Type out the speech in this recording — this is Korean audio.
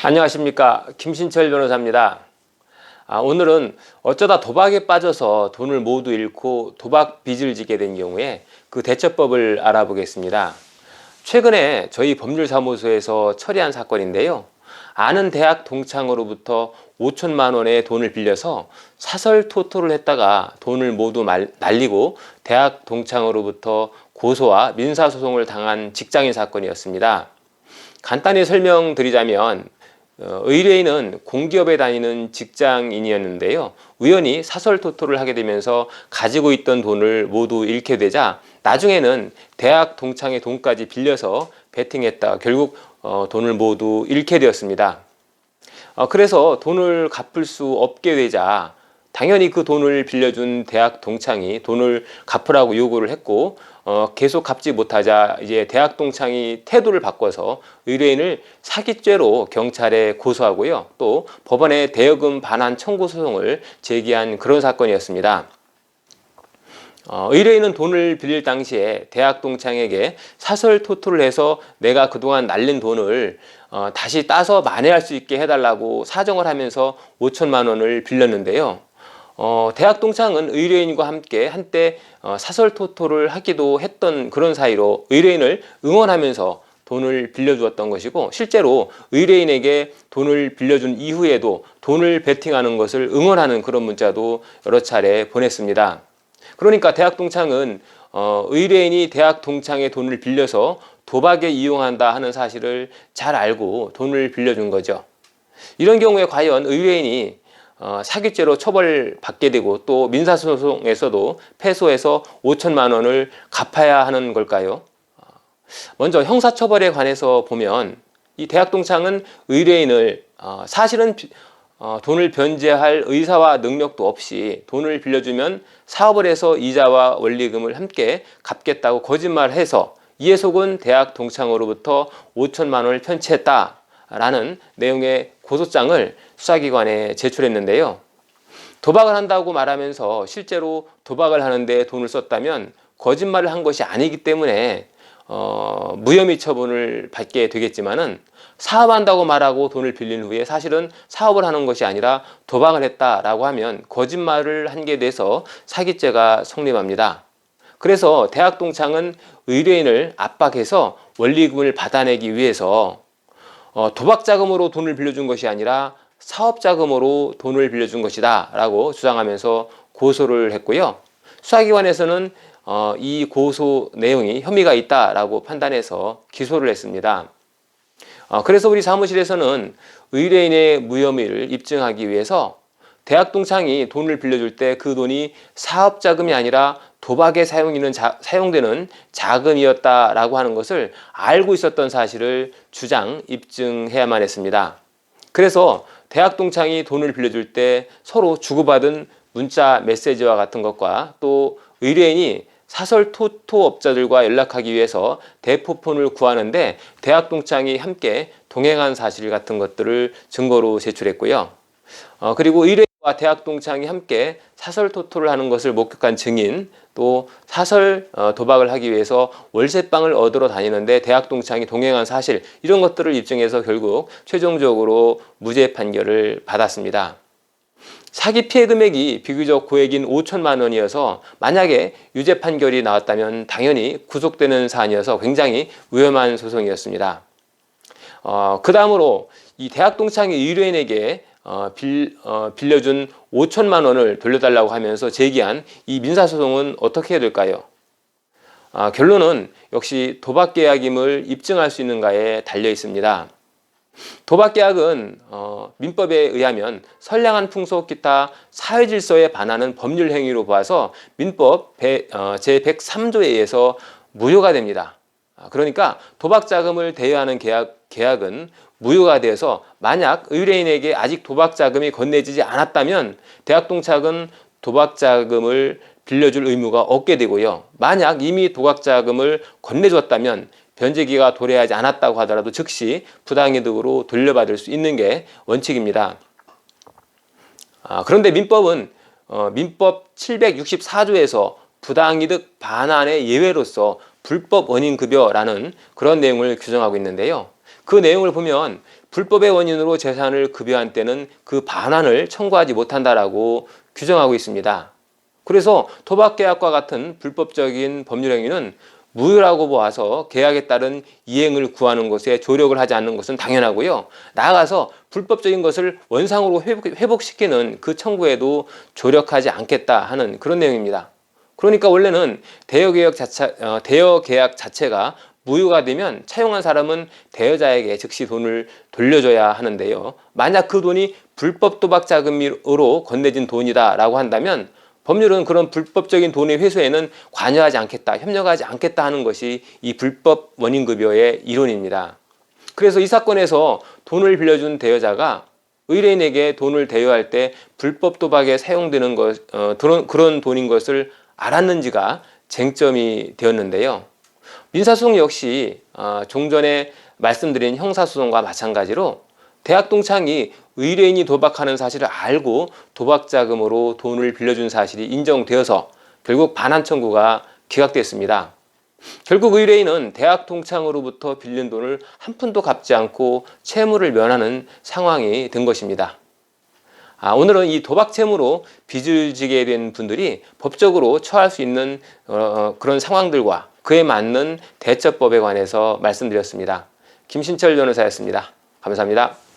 안녕하십니까 김신철 변호사입니다. 아, 오늘은 어쩌다 도박에 빠져서 돈을 모두 잃고 도박 빚을 지게 된 경우에 그 대처법을 알아보겠습니다. 최근에 저희 법률사무소에서 처리한 사건인데요. 아는 대학 동창으로부터 5천만 원의 돈을 빌려서 사설 토토를 했다가 돈을 모두 말, 날리고 대학 동창으로부터 고소와 민사소송을 당한 직장인 사건이었습니다. 간단히 설명드리자면 어, 의뢰인은 공기업에 다니는 직장인이었는데요. 우연히 사설 토토를 하게 되면서 가지고 있던 돈을 모두 잃게 되자 나중에는 대학 동창의 돈까지 빌려서 베팅했다 결국 어, 돈을 모두 잃게 되었습니다. 어, 그래서 돈을 갚을 수 없게 되자 당연히 그 돈을 빌려준 대학 동창이 돈을 갚으라고 요구를 했고 어, 계속 갚지 못하자 이제 대학 동창이 태도를 바꿔서 의뢰인을 사기죄로 경찰에 고소하고요. 또 법원에 대여금 반환 청구 소송을 제기한 그런 사건이었습니다. 어, 의뢰인은 돈을 빌릴 당시에 대학 동창에게 사설 토토를 해서 내가 그동안 날린 돈을 어, 다시 따서 만회할 수 있게 해달라고 사정을 하면서 5천만 원을 빌렸는데요. 어, 대학 동창은 의뢰인과 함께 한때 어, 사설 토토를 하기도 했던 그런 사이로 의뢰인을 응원하면서 돈을 빌려주었던 것이고 실제로 의뢰인에게 돈을 빌려준 이후에도 돈을 베팅하는 것을 응원하는 그런 문자도 여러 차례 보냈습니다. 그러니까 대학 동창은 어, 의뢰인이 대학 동창의 돈을 빌려서 도박에 이용한다 하는 사실을 잘 알고 돈을 빌려준 거죠. 이런 경우에 과연 의뢰인이 어, 사기죄로 처벌받게 되고 또 민사소송에서도 패소해서 5천만 원을 갚아야 하는 걸까요? 먼저 형사처벌에 관해서 보면 이 대학 동창은 의뢰인을 어, 사실은 비- 어, 돈을 변제할 의사와 능력도 없이 돈을 빌려주면 사업을 해서 이자와 원리금을 함께 갚겠다고 거짓말해서 이에 속은 대학 동창으로부터 5천만 원을 편취했다 라는 내용의 고소장을 수사기관에 제출했는데요. 도박을 한다고 말하면서 실제로 도박을 하는데 돈을 썼다면 거짓말을 한 것이 아니기 때문에 어, 무혐의 처분을 받게 되겠지만은 사업한다고 말하고 돈을 빌린 후에 사실은 사업을 하는 것이 아니라 도박을 했다라고 하면 거짓말을 한 게 돼서 사기죄가 성립합니다. 그래서 대학 동창은 의뢰인을 압박해서 원리금을 받아내기 위해서 어, 도박 자금으로 돈을 빌려준 것이 아니라 사업 자금으로 돈을 빌려준 것이다 라고 주장하면서 고소를 했고요. 수사기관에서는 어, 이 고소 내용이 혐의가 있다라고 판단해서 기소를 했습니다. 어, 그래서 우리 사무실에서는 의뢰인의 무혐의를 입증하기 위해서 대학 동창이 돈을 빌려줄 때 그 돈이 사업 자금이 아니라 도박에 사용되는, 자, 사용되는 자금이었다라고 하는 것을 알고 있었던 사실을 주장 입증해야만 했습니다. 그래서 대학 동창이 돈을 빌려줄 때 서로 주고받은 문자 메시지와 같은 것과 또 의뢰인이 사설 토토 업자들과 연락하기 위해서 대포폰을 구하는데 대학 동창이 함께 동행한 사실 같은 것들을 증거로 제출했고요. 어, 그리고 의뢰인과 대학 동창이 함께 사설 토토를 하는 것을 목격한 증인 또 사설 어, 도박을 하기 위해서 월세방을 얻으러 다니는데 대학 동창이 동행한 사실 이런 것들을 입증해서 결국 최종적으로 무죄 판결을 받았습니다. 사기 피해 금액이 비교적 고액인 5천만 원이어서 만약에 유죄 판결이 나왔다면 당연히 구속되는 사안이어서 굉장히 위험한 소송이었습니다. 어, 그 다음으로 이 대학 동창이 의뢰인에게 어, 빌, 어, 빌려준 5천만 원을 돌려달라고 하면서 제기한 이 민사소송은 어떻게 해야 될까요? 아, 결론은 역시 도박계약임을 입증할 수 있는가에 달려 있습니다. 도박계약은 어, 민법에 의하면 선량한 풍속 기타 사회질서에 반하는 법률 행위로 봐서 민법 어, 제103조에 의해서 무효가 됩니다. 아, 그러니까 도박 자금을 대여하는 계약, 계약은 무효가 되어서 만약 의뢰인에게 아직 도박 자금이 건네지지 않았다면 대학 동창은 도박 자금을 빌려줄 의무가 없게 되고요. 만약 이미 도박 자금을 건네줬다면 변제기가 도래하지 않았다고 하더라도 즉시 부당이득으로 돌려받을 수 있는 게 원칙입니다. 아, 그런데 민법은 어, 민법 764조에서 부당이득 반환의 예외로서 불법 원인급여라는 그런 내용을 규정하고 있는데요. 그 내용을 보면 불법의 원인으로 재산을 급여한 때는 그 반환을 청구하지 못한다라고 규정하고 있습니다. 그래서 도박 계약과 같은 불법적인 법률 행위는 무효라고 보아서 계약에 따른 이행을 구하는 것에 조력을 하지 않는 것은 당연하고요. 나아가서 불법적인 것을 원상으로 회복, 시키는그 청구에도 조력하지 않겠다 하는 그런 내용입니다. 그러니까 원래는 대여 계약 자체, 어, 대여 계약 자체가 무효가 되면 차용한 사람은 대여자에게 즉시 돈을 돌려줘야 하는데요. 만약 그 돈이 불법 도박 자금으로 건네진 돈이다라고 한다면 법률은 그런 불법적인 돈의 회수에는 관여하지 않겠다, 협력하지 않겠다 하는 것이 이 불법 원인급여의 이론입니다. 그래서 이 사건에서 돈을 빌려준 대여자가 의뢰인에게 돈을 대여할 때 불법 도박에 사용되는 것, 어, 그런, 그런 돈인 것을 알았는지가 쟁점이 되었는데요. 민사소송 역시 어, 종전에 말씀드린 형사소송과 마찬가지로 대학 동창이 의뢰인이 도박하는 사실을 알고 도박 자금으로 돈을 빌려준 사실이 인정되어서 결국 반환 청구가 기각됐습니다. 결국 의뢰인은 대학 동창으로부터 빌린 돈을 한 푼도 갚지 않고 채무를 면하는 상황이 된 것입니다. 아, 오늘은 이 도박 채무로 빚을 지게 된 분들이 법적으로 처할 수 있는 어, 그런 상황들과 그에 맞는 대처법에 관해서 말씀드렸습니다. 김신철 변호사였습니다. 감사합니다.